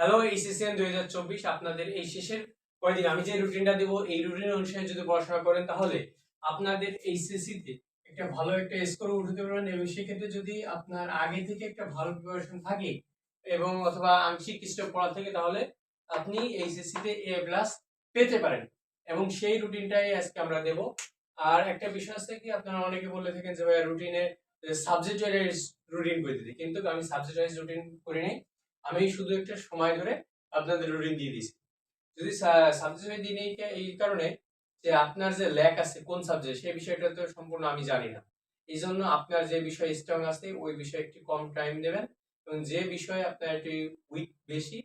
Hello এইচএসসিএন দুই হাজার চব্বিশ। আপনাদের এই শেষের কয়দিন আমি যে রুটিনটা দেবো, এই রুটিন অনুসারে যদি পড়াশোনা করেন, তাহলে আপনাদের এইচএসসি তে একটা ভালো একটা স্কোর উঠাতে পারবেন এবং সেক্ষেত্রে যদি আপনার আগে থেকে একটা ভালো প্রিপারেশন থাকে এবং অথবা আংশিক কিছু পড়া থাকে, তাহলে আপনি এইচএসসি তে এ প্লাস পেতে পারেন এবং সেই রুটিনটাই আজকে আমরা দেব। আর একটা বিষয় আছে কি, আপনারা অনেকে বলে থাকেন যে ভাই রুটিনে সাবজেক্ট ওয়াইজ রুটিন করে দিতে। কিন্তু আমি সাবজেক্ট ওয়াইজ রুটিন করি নাই। আমি শুধু একটা সময় ধরে আপনাদের রুটিন দিয়ে দিয়েছি। যদি সাবজেক্ট দিয়ে নেই এই কারণে যে আপনার যে ল্যাক আছে, কোন সাবজেক্ট সেই বিষয়টা তো সম্পূর্ণ আমি জানি না। এই জন্য আপনার যে বিষয় স্ট্রং আছে, ওই বিষয়ে একটু কম টাইম দেবেন এবং যে বিষয়ে আপনার একটু উইক বেশি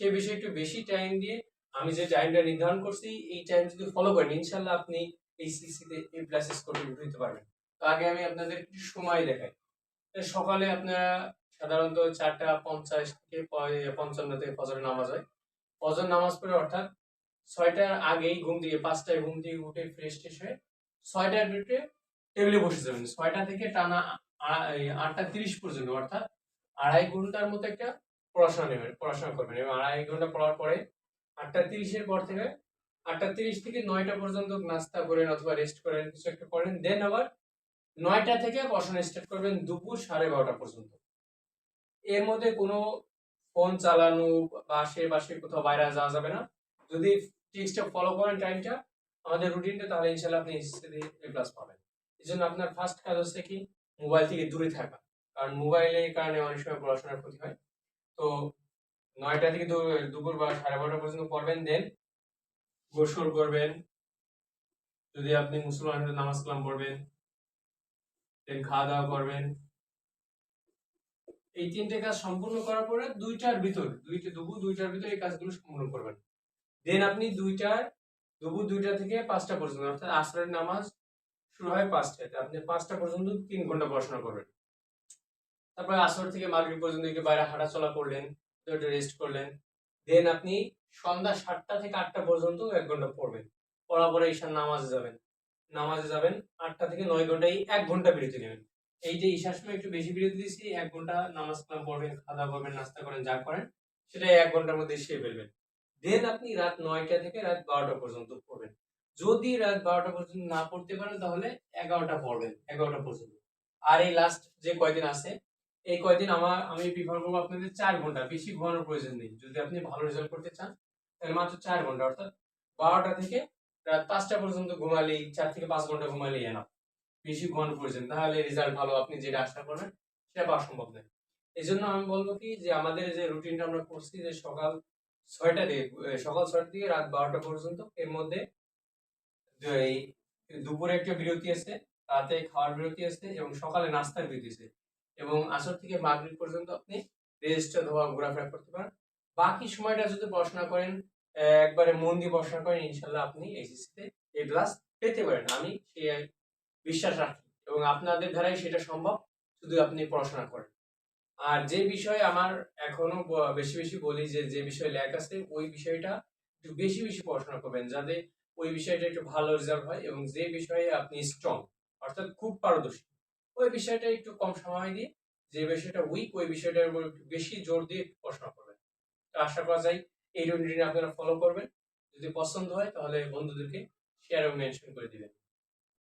সেই বিষয়ে একটু বেশি টাইম দিয়ে আমি যে টাইমটা নির্ধারণ করছি, এই টাইম যদি ফলো করেন ইনশাল্লাহ আপনি এই সিসিতে এই প্লাস স্কোর দিতে পারবেন। তো আগে আমি আপনাদের একটু সময় দেখাই। সকালে আপনারা সাধারণত চারটা পঞ্চাশ থেকে পঞ্চান্ন থেকে ফজরের নামাজ হয়। ফজর নামাজ পড়ে অর্থাৎ ছয়টার আগেই ঘুম থেকে পাঁচটায় ঘুম থেকে উঠে ফ্রেশ ট্রেশ হয়ে ছয়টার ভিতরে টেবিলে বসে যাবেন। ছয়টা থেকে টানা আটটা তিরিশ পর্যন্ত অর্থাৎ আড়াই ঘণ্টার মতো একটা পড়াশোনা নেবেন, পড়াশোনা করবেন এবং আড়াই ঘণ্টা পড়ার পরে আটটা তিরিশের পর থেকে আটটা তিরিশ থেকে নয়টা পর্যন্ত নাস্তা করেন অথবা রেস্ট করেন, কিছু একটা করেন দেন আবার নয়টা থেকে পড়াশোনা স্টার্ট করবেন দুপুর সাড়ে বারোটা পর্যন্ত। এর মধ্যে কোনো ফোন চালানো বা সে আশেপাশে কোথাও বাইরে যাওয়া যাবে না। যদি টিক্সটা ফলো করেন টাইমটা আমাদের রুটিনটা তাহলে ইনশাল্লাহ আপনি এ প্লাস পাবেন। এই জন্য আপনার ফার্স্ট কাজ হচ্ছে কি মোবাইল থেকে দূরে থাকা। কারণ মোবাইলের কারণে অনেক সময় পড়াশোনার ক্ষতি হয়। তো নয়টা থেকে দুপুর বা সাড়ে বারোটা পর্যন্ত পড়বেন দেন গোসল করবেন। যদি আপনি মুসলমান নামাজ কালাম পড়বেন দেন খাওয়া দাওয়া করবেন। এই তিনটে কাজ সম্পূর্ণ করার পরে দুইটার ভিতর, দুইটা দুপুর দুইটার ভিতর এই কাজগুলো সম্পূর্ণ করবেন। দেন আপনি দুইটার দুপুর দুইটা থেকে পাঁচটা পর্যন্ত, অর্থাৎ আসরের নামাজ শুরু হয় পাঁচটায়। আপনি পাঁচটা পর্যন্ত তিন ঘণ্টা পড়াশোনা করবেন। তারপরে আসর থেকে মাগরিব পর্যন্ত বাইরে হাঁটাচলা করলেন একটু রেস্ট করলেন। দেন আপনি সন্ধ্যা সাতটা থেকে আটটা পর্যন্ত এক ঘণ্টা পড়বেন। পড়ার পরে ঈশান নামাজে যাবেন। নামাজে যাবেন আটটা থেকে নয় ঘণ্টা এই এক ঘণ্টা বিরতি নেবেন। এই যে ঈশার সময় একটু বেশি বিরতি দিয়েছি, এক ঘণ্টা নামাজ কালাম পড়বেন খাওয়া দাওয়া করবেন, নাস্তা করেন, যা করেন সেটা এক ঘণ্টার মধ্যে সেরে ফেলবেন। দেন আপনি রাত নয়টা থেকে রাত বারোটা পর্যন্ত পড়বেন। যদি রাত বারোটা পর্যন্ত না পড়তে পারেন, তাহলে এগারোটা পড়বেন, এগারোটা পর্যন্ত। আর এই লাস্ট যে কয়দিন আছে, এই কয়দিন আমার, আমি প্রিফার করব আপনাদের চার ঘণ্টা, বেশি ঘুমানোর প্রয়োজন নেই। যদি আপনি ভালো রেজাল্ট করতে চান, তাহলে মাত্র চার ঘণ্টা, অর্থাৎ বারোটা থেকে রাত পাঁচটা পর্যন্ত ঘুমালেই, চার থেকে পাঁচ ঘণ্টা ঘুমালেই এনা বেশি ঘুমানোর প্রয়োজন তাহলে রেজাল্ট ভালো। আপনি যেটা আশা করবেন, সেটা পাওয়া সম্ভব নয়। এই জন্য আমি বলব কি যে, আমাদের যে রুটিনটা আমরা করছি যে, সকাল ছয়টা থেকে সকাল ছয়টা থেকে রাত বারোটা পর্যন্ত এর মধ্যে দুপুরে একটা বিরতি আছে, রাতে খাওয়ার বিরতি আছে এবং সকালে নাস্তার বিরতি আছে। এবং আসর থেকে মাগরিব পর্যন্ত আপনি রেস্ট ধোয়া ঘোরাফেরা করতে পারেন। বাকি সময়টা যদি পড়াশোনা করেন একবারে মন দিয়ে পড়াশোনা করেন, ইনশাল্লাহ আপনি এইচএসসিতে এ প্লাস পেতে পারেন। আমি সেই বিশ্বাস রাখি এবং আপনাদের দ্বারাই সেটা সম্ভব, শুধু আপনি পড়াশোনা করেন। আর যে বিষয়ে আমার এখনও বেশি বেশি বলি যে যে বিষয়ে ল্যাক আছে, ওই বিষয়টা একটু বেশি বেশি পড়াশোনা করবেন, যাতে ওই বিষয়টা একটু ভালো রেজাল্ট হয় এবং যে বিষয়ে আপনি স্ট্রং অর্থাৎ খুব পারদর্শী, ওই বিষয়টা একটু কম সময় দিয়ে যে বিষয়টা উইক ওই বিষয়টার উপর একটু বেশি জোর দিয়ে পড়াশোনা করবেন। তো আশা করা যায় এই রুটিন আপনারা ফলো করবেন। যদি পছন্দ হয় তাহলে বন্ধুদেরকে শেয়ার এবং মেনশন করে দিবেন।